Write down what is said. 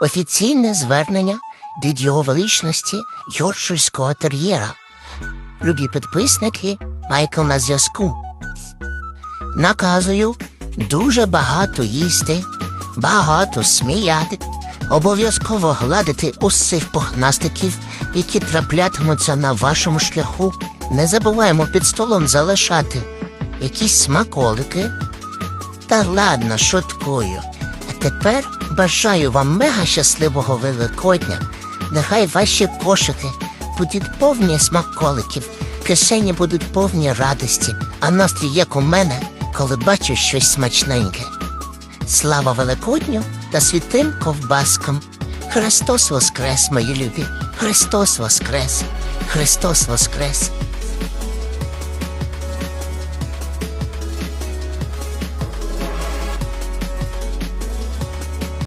Офіційне звернення від його величності Йоркширського тер'єра. Любі підписники, Майкл на зв'язку. Наказую дуже багато їсти, багато сміяти, обов'язково гладити усіх пухнастиків, які траплятимуться на вашому шляху. Не забуваємо під столом залишати якісь смаколики. Та ладно, шуткую. Тепер бажаю вам мега щасливого Великодня. Нехай ваші кошики будуть повні смаколиків, кишені будуть повні радості, а настрій як у мене, коли бачу щось смачненьке. Слава Великодню та святим ковбаскам. Христос Воскрес, мої любі! Христос Воскрес! Христос Воскрес!